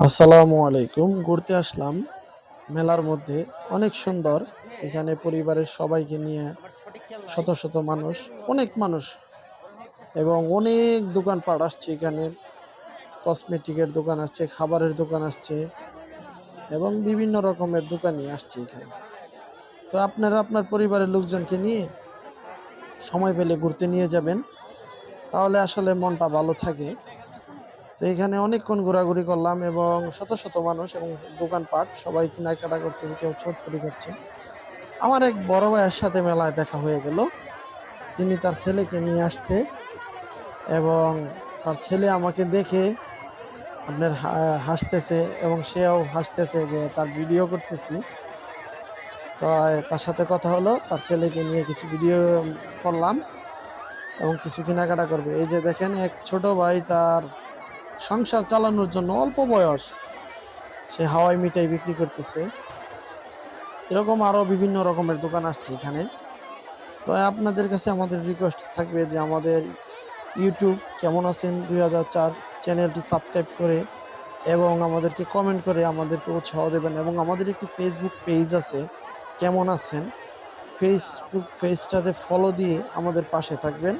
আসসালামু আলাইকুম। ঘুরতে আসলাম। মেলার মধ্যে অনেক সুন্দর। এখানে পরিবারের সবাইকে নিয়ে শত শত মানুষ, অনেক মানুষ এবং অনেক দোকানপাট আসছে এখানে। কসমেটিকের দোকান আসছে, খাবারের দোকান আসছে এবং বিভিন্ন রকমের দোকানই আসছে এখানে। তো আপনারা আপনার পরিবারের লোকজনকে নিয়ে সময় পেলে ঘুরতে নিয়ে যাবেন। তাহলে আসলে মনটা ভালো থাকে। তো এখানে অনেকক্ষণ ঘোরাঘুরি করলাম এবং শত শত মানুষ এবং দোকানপাট সবাই কেনাকাটা করছে যে কেউ ছোট করে খাচ্ছে। আমার এক বড় ভাইয়ের সাথে মেলায় দেখা হয়ে গেল। তিনি তার ছেলেকে নিয়ে আসছে এবং তার ছেলে আমাকে দেখে আপনার হাসতেছে এবং সেও হাসতেছে যে তার ভিডিও করতেছি। তো তার সাথে কথা হলো, তার ছেলেকে নিয়ে কিছু ভিডিও করলাম এবং কিছু কেনাকাটা করবে। এই যে দেখেন, এক ছোট ভাই তার সংসার চালানোর জন্য অল্প বয়স। সে হাওয়াই মিঠাই বিক্রি করতেছে। এরকম আরও বিভিন্ন রকমের দোকান আসছে এখানে। তো আপনাদের কাছে আমাদের রিকোয়েস্ট থাকবে যে আমাদের ইউটিউব কেমন আছেন দুই হাজার চার চ্যানেলটি সাবস্ক্রাইব করে এবং আমাদেরকে কমেন্ট করে আমাদেরকে উৎসাহ দেবেন এবং আমাদের একটি ফেসবুক পেজ আছে, কেমন আছেন? ফেসবুক পেজটাতে ফলো দিয়ে আমাদের পাশে থাকবেন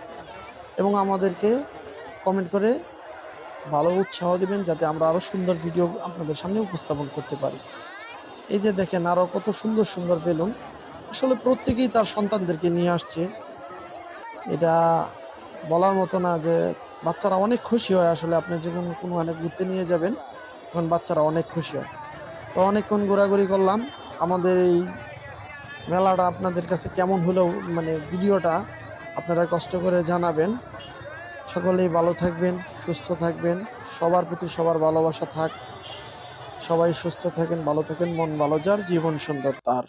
এবং আমাদেরকে কমেন্ট করে ভালো উৎসাহ দেবেন যাতে আমরা আরও সুন্দর ভিডিও আপনাদের সামনে উপস্থাপন করতে পারি। এই যে দেখেন আরও কত সুন্দর সুন্দর বেলুন। আসলে প্রত্যেকেই তার সন্তানদেরকে নিয়ে আসছে। এটা বলার মতো না যে বাচ্চারা অনেক খুশি হয়। আসলে আপনি যখন কোনো অনেক ঘুরতে নিয়ে যাবেন, তখন বাচ্চারা অনেক খুশি হয়। তো অনেকক্ষণ ঘোরাঘুরি করলাম। আমাদের এই মেলাটা আপনাদের কাছে কেমন হলেও মানে ভিডিওটা আপনারা কষ্ট করে জানাবেন। সকলেই ভালো থাকবেন, সুস্থ থাকবেন। সবার প্রতি সবার ভালোবাসা থাক। সবাই সুস্থ থাকেন, ভালো থাকেন, মন ভালো, যার জীবন সুন্দর তার।